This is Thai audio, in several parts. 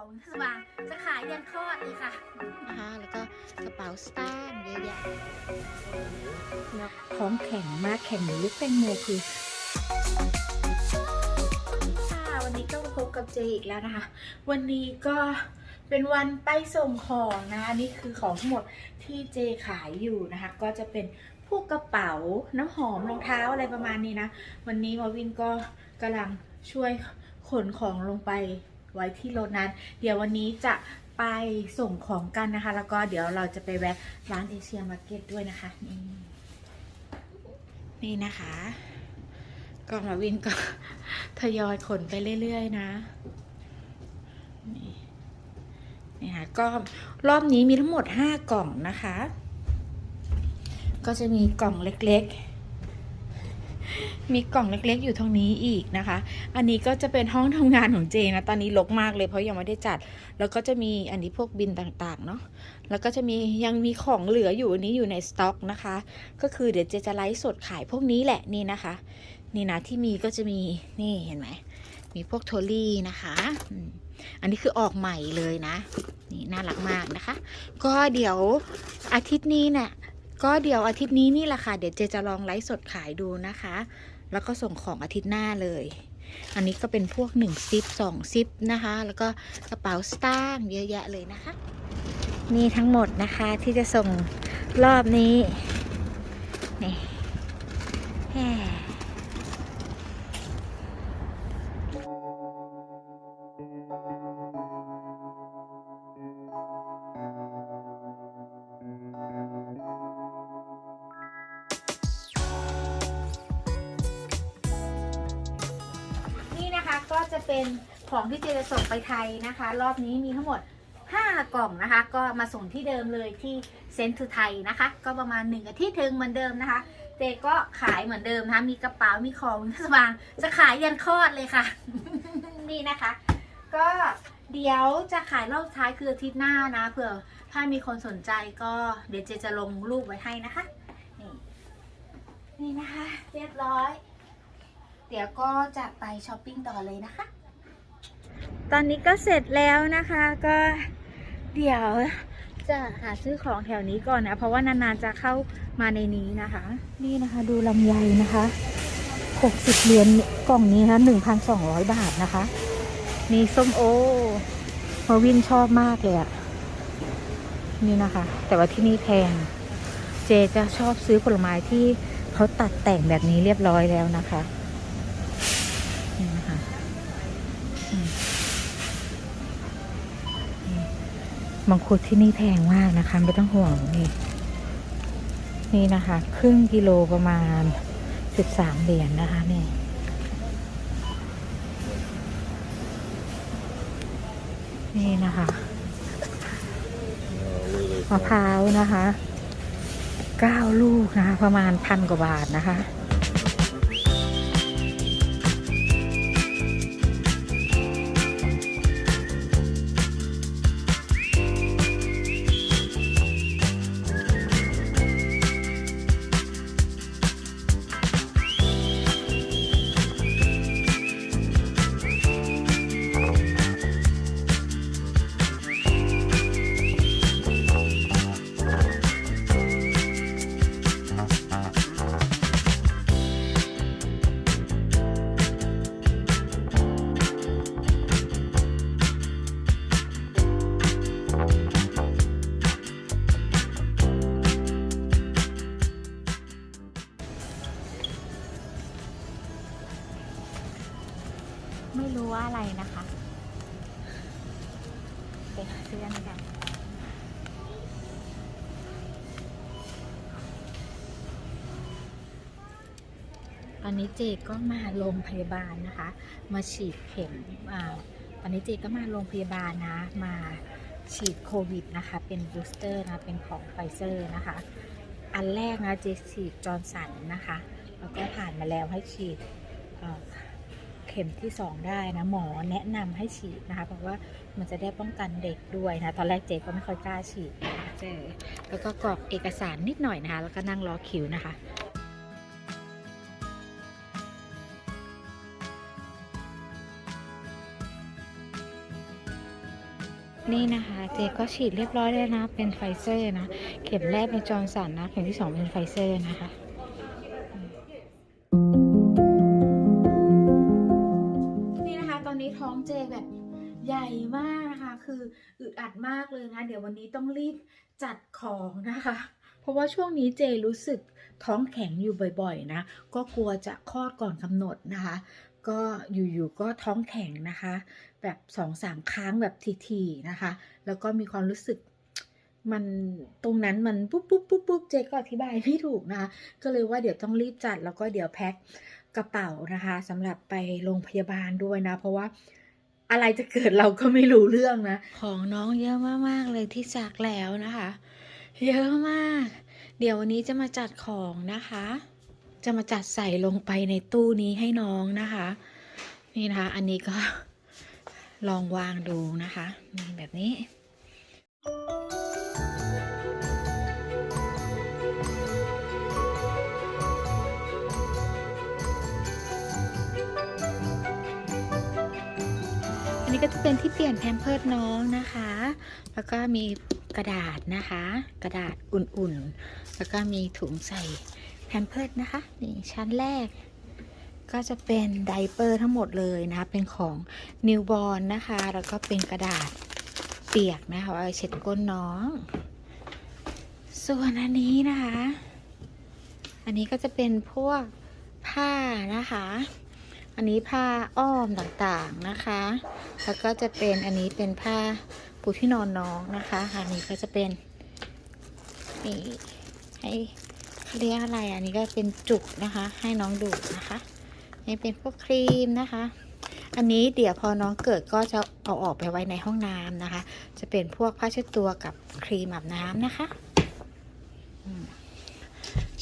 ของสว่างจะขายยันคลอดเลยค่ะนะคะแล้วก็กระเป๋าสตางค์เยอะแยะท้องแข็งมากแข็งเหมือนลูกแตงโมคือค่ะวันนี้ก็มาพบกับเจอีกแล้วนะคะ วันนี้ก็เป็นวันไปส่งของนะอันนี่คือของทั้งหมดที่เจขายอยู่นะคะ ก็จะเป็นพวกกระเป๋าน้ำหอมรองเท้าอะไรประมาณนี้นะ วันนี้มาวินก็กำลังช่วยขนของลงไป ไว้ที่รถนั้น เดี๋ยววันนี้จะไปส่งของกันนะคะ แล้วก็เดี๋ยวเราจะไปแวะร้านเอเชียมาร์เก็ตด้วยนะคะ นี่นี่นะคะก็มาวินก็ทยอยขนไปเรื่อยๆนะ นี่นี่ค่ะก็รอบนี้มีทั้งหมด 5 กล่องนะคะ ก็จะมีกล่องเล็กๆ มีกล่องเล็กๆ อยู่ตรงนี้อีกนะคะ อันนี้ก็จะเป็นห้องทำงานของเจนะ ตอนนี้รกมากเลยเพราะยังไม่ได้จัด แล้วก็จะมีอันนี้พวกบินต่างๆเนาะ แล้วก็จะมียังมีของเหลืออยู่อันนี้อยู่ในสต็อกนะคะ ก็คือเดี๋ยวเจจะไลฟ์สดขายพวกนี้แหละนี่นะคะ นี่นะที่มีก็จะมีนี่เห็นไหม มีพวกโทลี่นะคะอันนี้คือออกใหม่เลยนะ นี่น่ารักมากนะคะ ก็เดี๋ยวอาทิตย์นี้เนี่ยก็เดี๋ยวอาทิตย์นี้นี่แหละค่ะ เดี๋ยวเจจะลองไลฟ์สดขายดูนะคะ แล้วก็ส่งของอาทิตย์หน้าเลย อันนี้ก็เป็นพวก1ซิป2ซิปนะคะ แล้วก็กระเป๋าสตางค์เยอะแยะเลยนะคะ นี่ทั้งหมดนะคะที่จะส่งรอบนี้ นี่แหม่นี่ จะเป็นของที่เจจะส่งไปไทยนะคะ รอบนี้มีทั้งหมด 5 กล่องนะคะ ก็มาส่งที่เดิมเลยที่เซนทูไทยนะคะ ก็ประมาณ1อาทิตย์ถึงเหมือนเดิมนะคะ เจก็ขายเหมือนเดิมนะคะ มีกระเป๋า มีของสว่างจะขายยันคลอดเลยค่ะ นี่นะคะ ก็เดี๋ยวจะขายรอบท้ายคืออาทิตย์หน้านะเผื่อถ้ามีคนสนใจก็เดี๋ยวเจจะลงรูปไว้ให้นะคะ นี่นี่นะคะ เรียบร้อย เดี๋ยวก็จะไปช้อปปิ้งต่อเลยนะคะ ตอนนี้ก็เสร็จแล้วนะคะก็เดี๋ยวจะหาซื้อของแถวนี้ก่อนนะ เพราะว่านานๆจะเข้ามาในนี้นะคะ นี่นะคะดูลำไยนะคะ60เหรียญกล่องนี้นะ1,200 บาทนะคะ นี่ส้มโอมาวินชอบมากเลยอะนี่นะคะ แต่ว่าที่นี่แพง เจจะชอบซื้อผลไม้ที่เขาตัดแต่งแบบนี้เรียบร้อยแล้วนะคะ นี่นะคะอืมนี่ มังคุดที่นี่แพงมากนะคะ ไม่ต้องห่วงนี่ นี่นะคะ ครึ่งกิโลประมาณสิบสามเหรียญนนะคะนี่นี่นะคะมะพร้าวนะคะเก้าลูกนะคะ ประมาณพันกว่าบาทนะคะ รู้ว่าอะไรนะคะไปหาซื้ออันนี้กันตอนนี้เจก็มาโรงพยาบาลนะคะ มาฉีดเข็มอ่าตอนนี้เจก็มาโรงพยาบาลนะ มาฉีดโควิดนะคะ เป็นบูสเตอร์นะ เป็นของไฟเซอร์นะคะ อันแรกนะเจฉีดจอร์นสันนะคะ แล้วก็ผ่านมาแล้วให้ฉีด เข็มที่สองได้นะ หมอแนะนำให้ฉีดนะคะ เพราะว่ามันจะได้ป้องกันเด็กด้วยนะ ตอนแรกเจ๊ก็ไม่ค่อยกล้าฉีดนะะเจแล้วก็กรอกเอกสารนิดหน่อยนะคะ แล้วก็นั่งรอคิวนะคะนี่นะคะ เจก็ฉีดเรียบร้อยแล้วนะ เป็นไฟเซอร์นะ เข็มแรกเป็นจอร์นสันนะ เข็มที่สองเป็นไฟเซอร์นะคะ ใหญ่มากนะคะ คืออึดอัดมากเลยนะ เดี๋ยววันนี้ต้องรีบจัดของนะคะ เพราะว่าช่วงนี้เจรู้สึกท้องแข็งอยู่บ่อยๆนะ ก็กลัวจะคลอดก่อนกำหนดนะคะ ก็อยู่ๆก็ท้องแข็งนะคะ แบบสองสามครั้งแบบทีๆนะคะ แล้วก็มีความรู้สึกมันตรงนั้นมันปุ๊บปุ๊บปุ๊บปุ๊บเจก็อธิบายไม่ถูกนะคะ ก็เลยว่าเดี๋ยวต้องรีบจัดแล้วก็เดี๋ยวแพ็คกระเป๋านะคะสำหรับไปโรงพยาบาลด้วยนะ เพราะว่า อะไรจะเกิดเราก็ไม่รู้เรื่องนะ ของน้องเยอะมากๆเลยที่จากแล้วนะคะ เยอะมาก เดี๋ยววันนี้จะมาจัดของนะคะ จะมาจัดใส่ลงไปในตู้นี้ให้น้องนะคะ นี่นะคะ อันนี้ก็ลองวางดูนะคะนี่แบบนี้ ก็จะเป็นที่เปลี่ยนแพมเพิร์ดน้องนะคะ แล้วก็มีกระดาษนะคะ กระดาษอุ่นๆ แล้วก็มีถุงใส่แพมเพิร์ดนะคะ นี่ชั้นแรก ก็จะเป็นไดเปอร์ทั้งหมดเลยนะคะ เป็นของนิวบอ n นะคะ แล้วก็เป็นกระดาษเปียกนะคะเอาเช็ดก้นน้อง ส่วนอันนี้นะคะ อันนี้ก็จะเป็นพวกผ้านะคะ อันนี้ผ้าอ้อมต่างๆนะคะ แล้วก็จะเป็นอันนี้เป็นผ้าปูที่นอนน้องนะคะอันนี้ก็จะเป็นนี่ให้เรียกอะไรอันนี้ก็เป็นจุกนะคะ ให้น้องดูดนะคะนี่เป็นพวกครีมนะคะ อันนี้เดี๋ยวพอน้องเกิดก็จะเอาออกไปไว้ในห้องน้ำนะคะ จะเป็นพวกผ้าเช็ดตัวกับครีมอาบน้ำนะคะ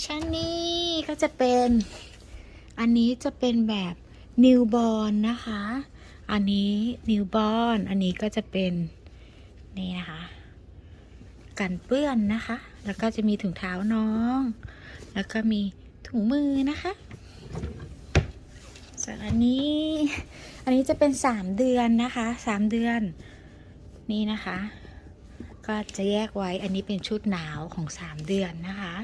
ชั้นนี้ก็จะเป็น อันนี้จะเป็นแบบ นิวบอ n นะคะ อันนี้นิวบอ n อันนี้ก็จะเป็นนี่นะคะ กันเปื้อนนะคะ แล้วก็จะมีถุงเท้าน้อง แล้วก็มีถุงมือนะคะส่วนอันนี้ อันนี้จะเป็นสามเดือนนะคะสามเดือน นี่นะคะ ก็จะแยกไว้ อันนี้เป็นชุดหนาวของสามเดือนนะคะ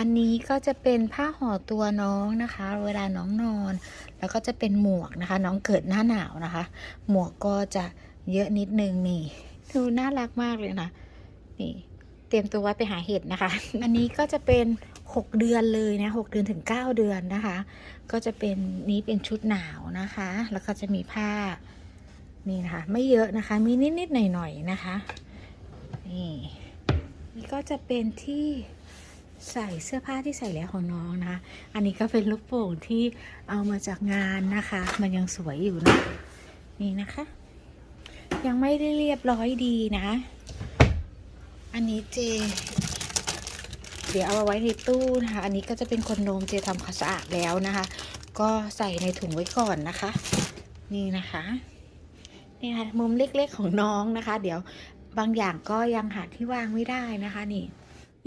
อันนี้ก็จะเป็นผ้าห่อตัวน้องนะคะ เวลาน้องนอน แล้วก็จะเป็นหมวกนะคะ น้องเกิดหน้าหนาวนะคะ หมวกก็จะเยอะนิดนึงนี่ดูน่ารักมากเลยนะนี่เตรียมตัวไว้ไปหาเห็ดนะคะ อันนี้ก็จะเป็น 6 เดือนเลยนะ6เดือนถึง 9 เดือนนะคะ ก็จะเป็นนี้เป็นชุดหนาวนะคะ แล้วก็จะมีผ้านี่นะคะ ไม่เยอะนะคะ มีนิดๆหน่อยๆนะคะ นี่นี่ก็จะเป็นที่ ใส่เสื้อผ้าที่ใส่แล้วของน้องนะคะ อันนี้ก็เป็นลูกโป่งที่เอามาจากงานนะคะ มันยังสวยอยู่นะ นี่นะคะ ยังไม่ได้เรียบร้อยดีนะ อันนี้เจ เดี๋ยวเอามาไว้ในตู้นะคะ อันนี้ก็จะเป็นคนนมเจทำความสะอาดแล้วนะคะ ก็ใส่ในถุงไว้ก่อนนะคะ นี่นะคะนี่ค่ะมุมเล็กๆของน้องนะคะ เดี๋ยวบางอย่างก็ยังหาที่วางไม่ได้นะคะนี่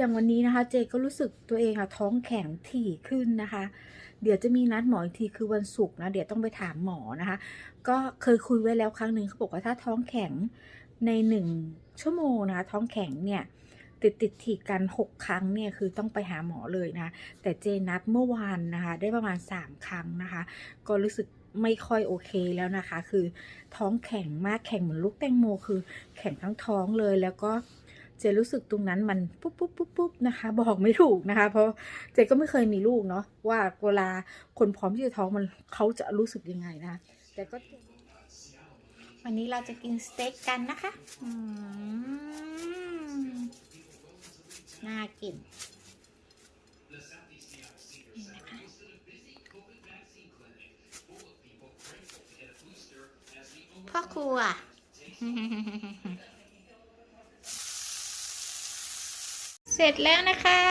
อย่างวันนี้นะคะเจก็รู้สึกตัวเองอะท้องแข็งถี่ขึ้นนะคะ เดี๋ยวจะมีนัดหมออีกทีคือวันศุกร์นะเดี๋ยวต้องไปถามหมอนะคะ ก็เคยคุยไว้แล้วครั้งหนึ่งเขาบอกว่าถ้าท้องแข็งในหนึ่งชั่วโมงนะคะท้องแข็งเนี่ยติดติดถีกันหกครั้งเนี่ยคือต้องไปหาหมอเลยนะ แต่เจนัดเมื่อวานนะคะ ได้ประมาณสามครั้งนะคะ ก็รู้สึกไม่ค่อยโอเคแล้วนะคะ คือท้องแข็งมากแข็งเหมือนลูกแตงโมคือแข็งทั้งท้องเลยแล้วก็ เจรู้สึกตรงนั้นมันปุ๊บปุ๊บปุ๊บปุ๊บนะคะ บอกไม่ถูกนะคะ เพราะเจก็ไม่เคยมีลูกเนาะว่าเวลาคนพร้อมที่จะท้องมันเขาจะรู้สึกยังไงนะคะแต่ก็ วันนี้เราจะกินสเต็กกันนะคะน่ากินพ่อครัว เสร็จแล้วนะคะ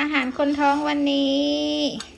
อาหารคนท้องวันนี้